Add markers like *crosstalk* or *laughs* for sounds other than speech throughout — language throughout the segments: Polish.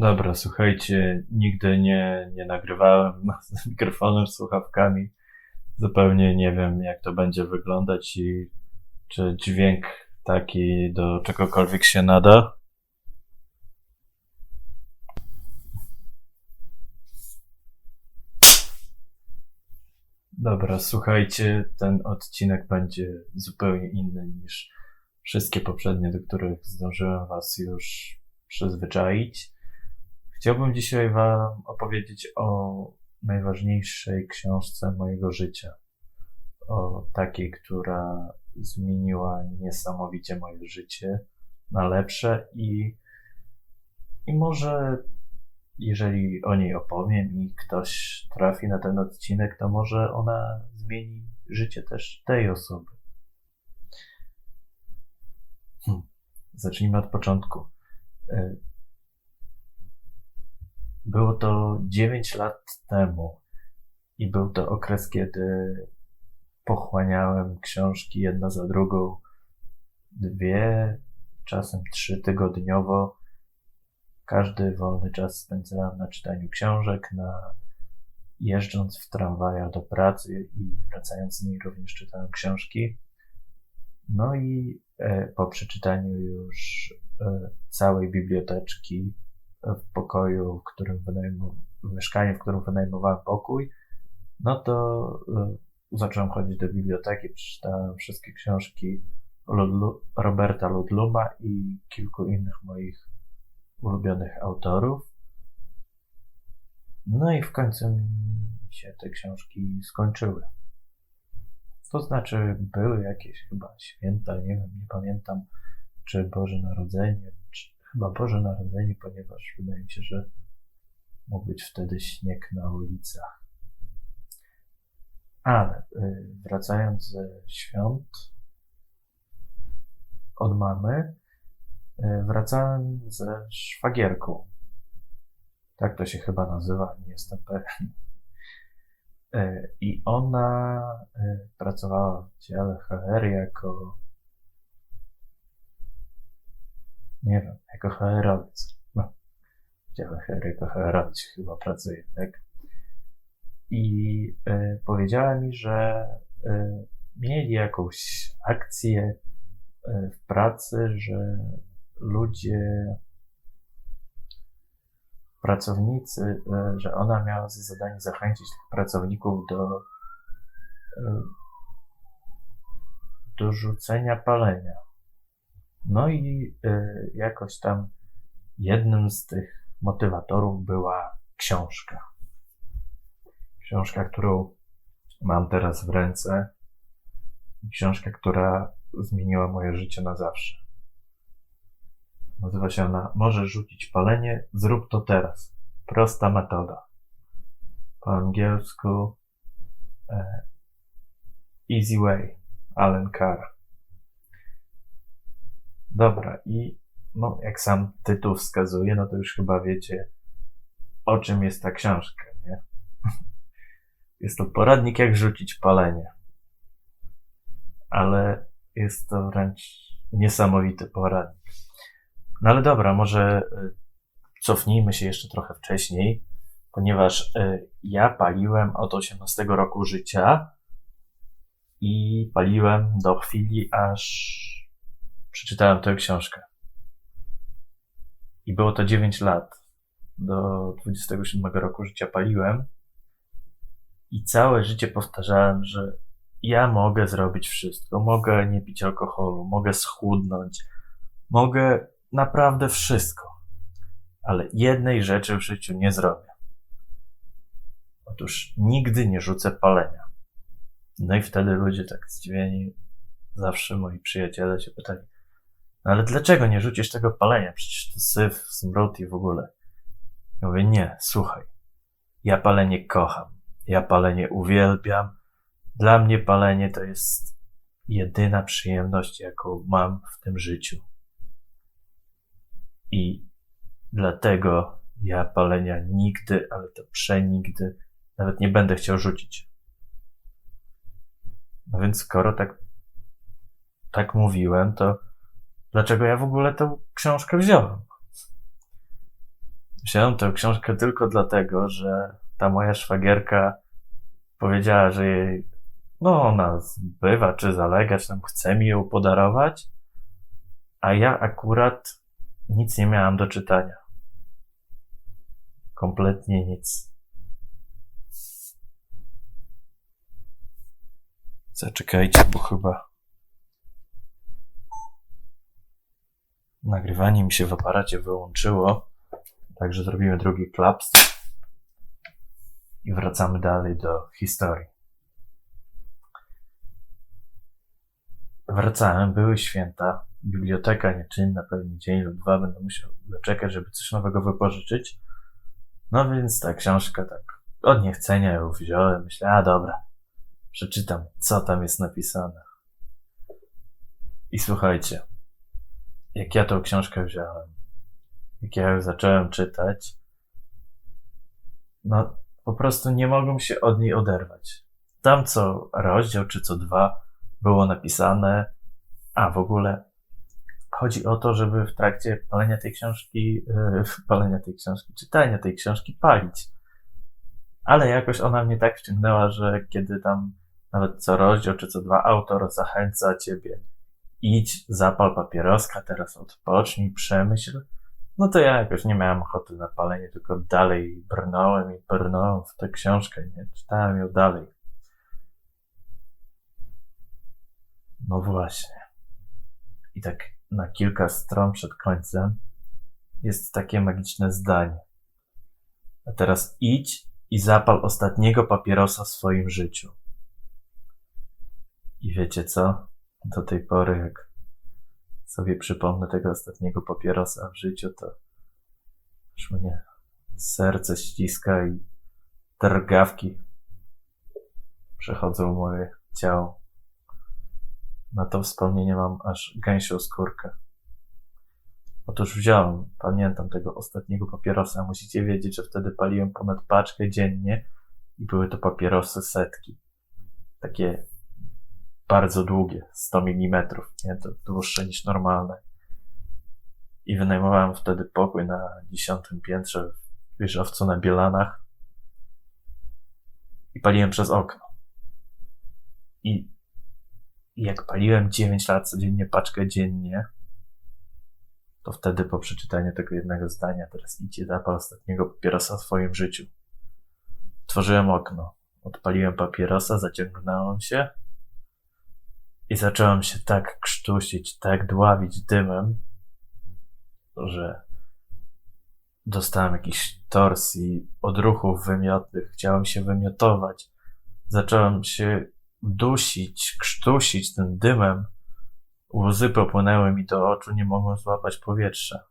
Dobra, słuchajcie, nigdy nie, nie nagrywałem *laughs* z mikrofonem, słuchawkami. Zupełnie nie wiem, jak to będzie wyglądać i czy dźwięk taki do czegokolwiek się nada. Dobra, słuchajcie, ten odcinek będzie zupełnie inny niż wszystkie poprzednie, do których zdążyłem Was już przyzwyczaić. Chciałbym dzisiaj Wam opowiedzieć o najważniejszej książce mojego życia. O takiej, która zmieniła niesamowicie moje życie na lepsze i, i może jeżeli o niej opowiem i ktoś trafi na ten odcinek, to może ona zmieni życie też tej osoby. Hm. Zacznijmy od początku. Było to 9 lat temu i był to okres, kiedy pochłaniałem książki jedna za drugą, dwie, czasem trzy tygodniowo. Każdy wolny czas spędzałem na czytaniu książek, na jeżdżąc w tramwajach do pracy i wracając z niej również czytałem książki. No i e, po przeczytaniu już e, całej biblioteczki w pokoju, w którym wynajmowałem, w mieszkaniu, w którym wynajmowałem pokój, no to y, zacząłem chodzić do biblioteki, przeczytałem wszystkie książki Ludlu, Roberta Ludluma i kilku innych moich ulubionych autorów. No i w końcu mi się te książki skończyły. To znaczy, były jakieś chyba święta, nie wiem, nie pamiętam, czy Boże Narodzenie, chyba Boże Narodzenie, ponieważ wydaje mi się, że mógł być wtedy śnieg na ulicach. Ale y, wracając ze świąt od mamy, y, wracałem ze szwagierką. Tak to się chyba nazywa, nie jestem pewien. Y, I ona pracowała w dziale HR jako nie wiem, jako HR-owiec. No, w dziale HR jako HR-owiec chyba pracuje, tak? I y, powiedziała mi, że y, mieli jakąś akcję y, w pracy, że ludzie, pracownicy, że ona miała za zadanie zachęcić tych pracowników do, do rzucenia palenia. No i y, jakoś tam jednym z tych motywatorów była książka. Książka, którą mam teraz w ręce. Książka, która zmieniła moje życie na zawsze. Nazywa się ona Możesz rzucić palenie, zrób to teraz. Prosta metoda. Po angielsku e, Easy Way, Alan Carr. Dobra, i no, jak sam tytuł wskazuje, no to już chyba wiecie, o czym jest ta książka, nie? *laughs* Jest to poradnik, jak rzucić palenie. Ale jest to wręcz niesamowity poradnik. No ale dobra, może y, cofnijmy się jeszcze trochę wcześniej, ponieważ y, ja paliłem od 18 roku życia i paliłem do chwili, aż przeczytałem tę książkę. I było to 9 lat. Do 27 roku życia paliłem. I całe życie powtarzałem, że ja mogę zrobić wszystko. Mogę nie pić alkoholu, mogę schudnąć, mogę naprawdę wszystko. Ale jednej rzeczy w życiu nie zrobię. Otóż nigdy nie rzucę palenia. No i wtedy ludzie tak zdziwieni, zawsze moi przyjaciele się pytali, no ale dlaczego nie rzucisz tego palenia? Przecież to syf, smród i w ogóle. Ja mówię, nie, słuchaj. Ja palenie kocham. Ja palenie uwielbiam. Dla mnie palenie to jest jedyna przyjemność, jaką mam w tym życiu. I dlatego ja palenia nigdy, ale to przenigdy, nawet nie będę chciał rzucić. No więc skoro tak, tak mówiłem, to dlaczego ja w ogóle tę książkę wziąłem. Wziąłem tę książkę tylko dlatego, że ta moja szwagierka powiedziała, że jej, no ona zbywa, czy zalega, czy tam chce mi ją podarować, a ja akurat nic nie miałam do czytania. Kompletnie nic. Zaczekajcie, bo chyba nagrywanie mi się w aparacie wyłączyło. Także zrobimy drugi klaps i wracamy dalej do historii. Wracałem, były święta, biblioteka nieczynna, pewnie dzień lub dwa będę musiał zaczekać, żeby coś nowego wypożyczyć. No więc ta książka tak od niechcenia ją wziąłem, myślę, a dobra, przeczytam, co tam jest napisane. I słuchajcie, jak ja tą książkę wziąłem, jak ja ją zacząłem czytać, no po prostu nie mogłem się od niej oderwać. Tam co rozdział czy co dwa było napisane, a w ogóle chodzi o to, żeby w trakcie palenia tej książki, yy, *laughs* palenia tej książki, czytania tej książki palić. Ale jakoś ona mnie tak wciągnęła, że kiedy tam nawet co rozdział czy co dwa autor zachęca ciebie idź, zapal papieroska, teraz odpocznij, przemyśl, no to ja jakoś nie miałem ochoty na palenie, tylko dalej brnąłem i brnąłem w tę książkę, nie? Czytałem ją dalej. No właśnie. I tak na kilka stron przed końcem jest takie magiczne zdanie. A teraz idź i zapal ostatniego papierosa w swoim życiu. I wiecie co? Do tej pory, jak sobie przypomnę tego ostatniego papierosa w życiu, to już mnie serce ściska i drgawki przechodzą moje ciało. Na to wspomnienie mam aż gęsią skórkę. Otóż wziąłem, pamiętam tego ostatniego papierosa. Musicie wiedzieć, że wtedy paliłem ponad paczkę dziennie i były to papierosy setki. Takie bardzo długie, 100 mm, nie? To dłuższe niż normalne. I wynajmowałem wtedy pokój na dziesiątym piętrze w wieżowcu na Bielanach i paliłem przez okno. I jak paliłem 9 lat codziennie paczkę dziennie, to wtedy po przeczytaniu tego jednego zdania, teraz idzie zapal ostatniego papierosa w swoim życiu. Otworzyłem okno, odpaliłem papierosa, zaciągnąłem się i zacząłem się tak krztusić, tak dławić dymem, że dostałem jakiś torsji, odruchów wymiotnych, chciałem się wymiotować. Zacząłem się dusić, krztusić tym dymem. Łzy popłynęły mi do oczu, nie mogłem złapać powietrza.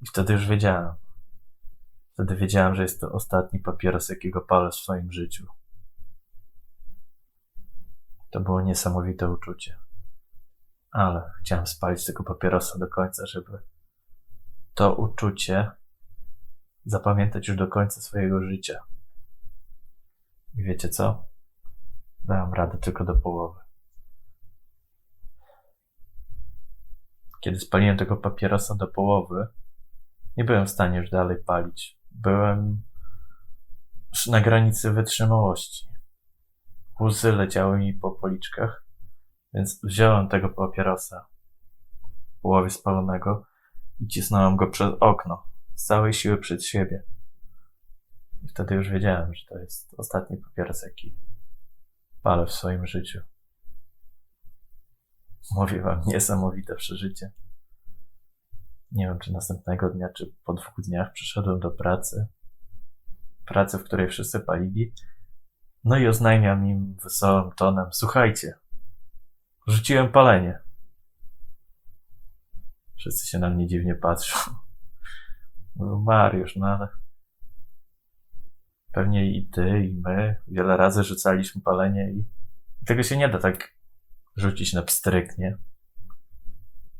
I wtedy już wiedziałem. Wtedy wiedziałem, że jest to ostatni papieros, jakiego palę w swoim życiu. To było niesamowite uczucie. Ale chciałem spalić tego papierosa do końca, żeby to uczucie zapamiętać już do końca swojego życia. I wiecie co? Dałem radę tylko do połowy. Kiedy spaliłem tego papierosa do połowy, nie byłem w stanie już dalej palić. Byłem już na granicy wytrzymałości. Łzy leciały mi po policzkach, więc wziąłem tego papierosa w połowie spalonego i cisnąłem go przez okno, z całej siły przed siebie. I wtedy już wiedziałem, że to jest ostatni papieros, jaki palę w swoim życiu. Mówię wam, niesamowite przeżycie. Nie wiem, czy następnego dnia, czy po dwóch dniach przyszedłem do pracy. Pracy, w której wszyscy palili. No i oznajmiam im wesołym tonem: Słuchajcie, rzuciłem palenie. Wszyscy się na mnie dziwnie patrzą. No, Mariusz, no ale pewnie i ty, i my wiele razy rzucaliśmy palenie i tego się nie da tak rzucić na pstryk, nie?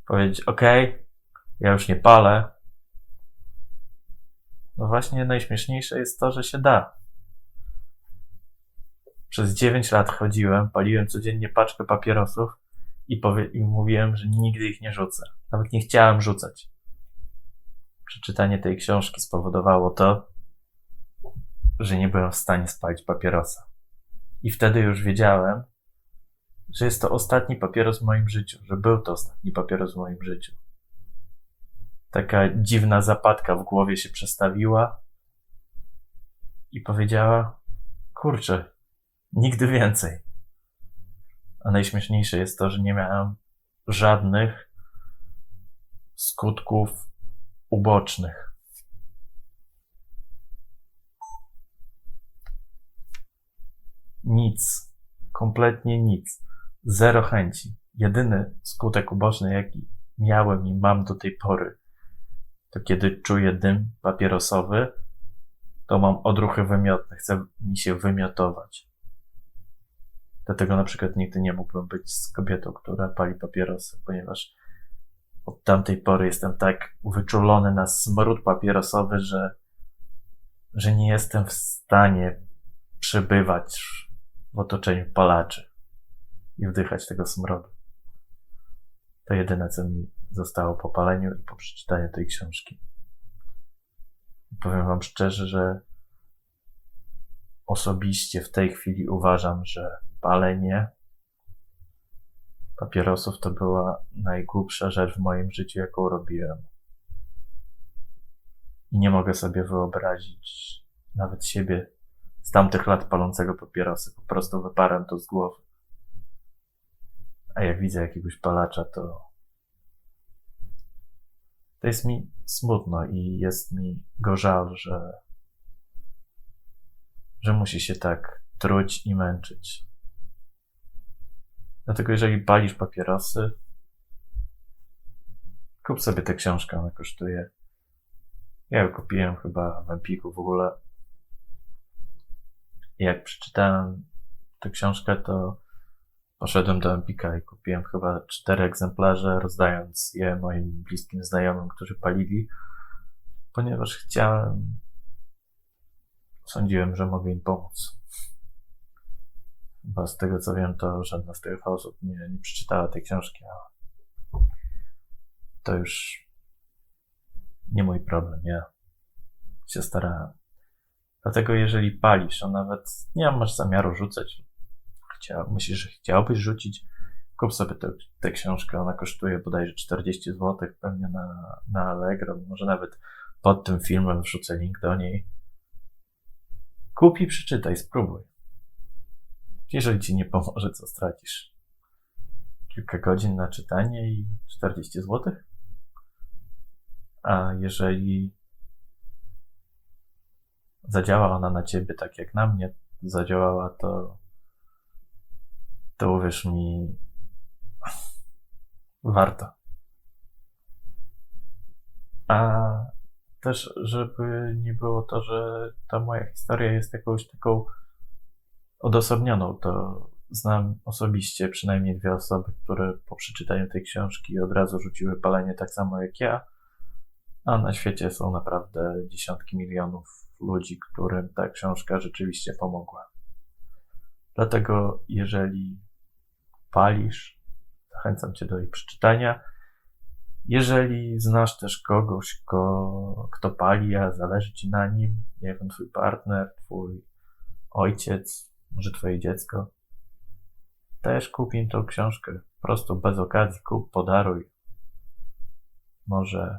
Powiedzieć, okej, okay, ja już nie palę. No właśnie najśmieszniejsze jest to, że się da. Przez 9 lat chodziłem, paliłem codziennie paczkę papierosów i, powie- i mówiłem, że nigdy ich nie rzucę. Nawet nie chciałem rzucać. przeczytanie tej książki spowodowało to, że nie byłem w stanie spalić papierosa. I wtedy już wiedziałem, że jest to ostatni papieros w moim życiu, że był to ostatni papieros w moim życiu. Taka dziwna zapadka w głowie się przestawiła i powiedziała: Kurczę, nigdy więcej. A najśmieszniejsze jest to, że nie miałem żadnych skutków ubocznych. Nic, kompletnie nic, zero chęci. Jedyny skutek uboczny, jaki miałem i mam do tej pory, to kiedy czuję dym papierosowy, to mam odruchy wymiotne, chce mi się wymiotować. Dlatego na przykład nigdy nie mógłbym być z kobietą, która pali papierosy, ponieważ od tamtej pory jestem tak wyczulony na smród papierosowy, że, że nie jestem w stanie przebywać w otoczeniu palaczy i wdychać tego smrodu. To jedyne, co mi zostało po paleniu i po przeczytaniu tej książki. Powiem Wam szczerze, że osobiście w tej chwili uważam, że palenie papierosów to była najgłupsza rzecz w moim życiu, jaką robiłem. I nie mogę sobie wyobrazić nawet siebie z tamtych lat palącego papierosy. Po prostu wyparam to z głowy. A jak widzę jakiegoś palacza, to to jest mi smutno i jest mi go żal, że, że musi się tak truć i męczyć. Dlatego jeżeli palisz papierosy, kup sobie tę książkę, ona kosztuje. Ja ją kupiłem chyba w Empiku w ogóle. I jak przeczytałem tę książkę, to poszedłem do Empika i kupiłem chyba cztery egzemplarze, rozdając je moim bliskim znajomym, którzy palili, ponieważ chciałem, sądziłem, że mogę im pomóc. Bo z tego co wiem, to żadna z tych osób nie, nie przeczytała tej książki, a to już nie mój problem. Ja się starałem. Dlatego jeżeli palisz, a nawet nie masz zamiaru rzucać, chcia, myślisz, że chciałbyś rzucić, kup sobie tę książkę. Ona kosztuje bodajże 40 zł, pewnie na, na Allegro. Może nawet pod tym filmem wrzucę link do niej. Kup i przeczytaj, spróbuj. Jeżeli ci nie pomoże, co stracisz? Kilka godzin na czytanie i 40 zł? A jeżeli zadziała ona na ciebie tak jak na mnie zadziałała, to, to uwierz mi, warto. A też, żeby nie było to, że ta moja historia jest jakąś taką odosobnioną, to znam osobiście przynajmniej dwie osoby, które po przeczytaniu tej książki od razu rzuciły palenie tak samo jak ja, a na świecie są naprawdę dziesiątki milionów ludzi, którym ta książka rzeczywiście pomogła. Dlatego, jeżeli palisz, zachęcam Cię do jej przeczytania. Jeżeli znasz też kogoś, kto, kto pali, a zależy Ci na nim, nie wiem, Twój partner, Twój ojciec, może Twoje dziecko, też kup im tą książkę. Po prostu bez okazji kup, podaruj. Może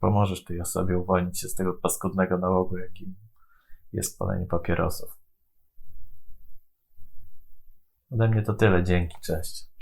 pomożesz tej osobie uwolnić się z tego paskudnego nałogu, jakim jest palenie papierosów. Ode mnie to tyle. Dzięki, cześć.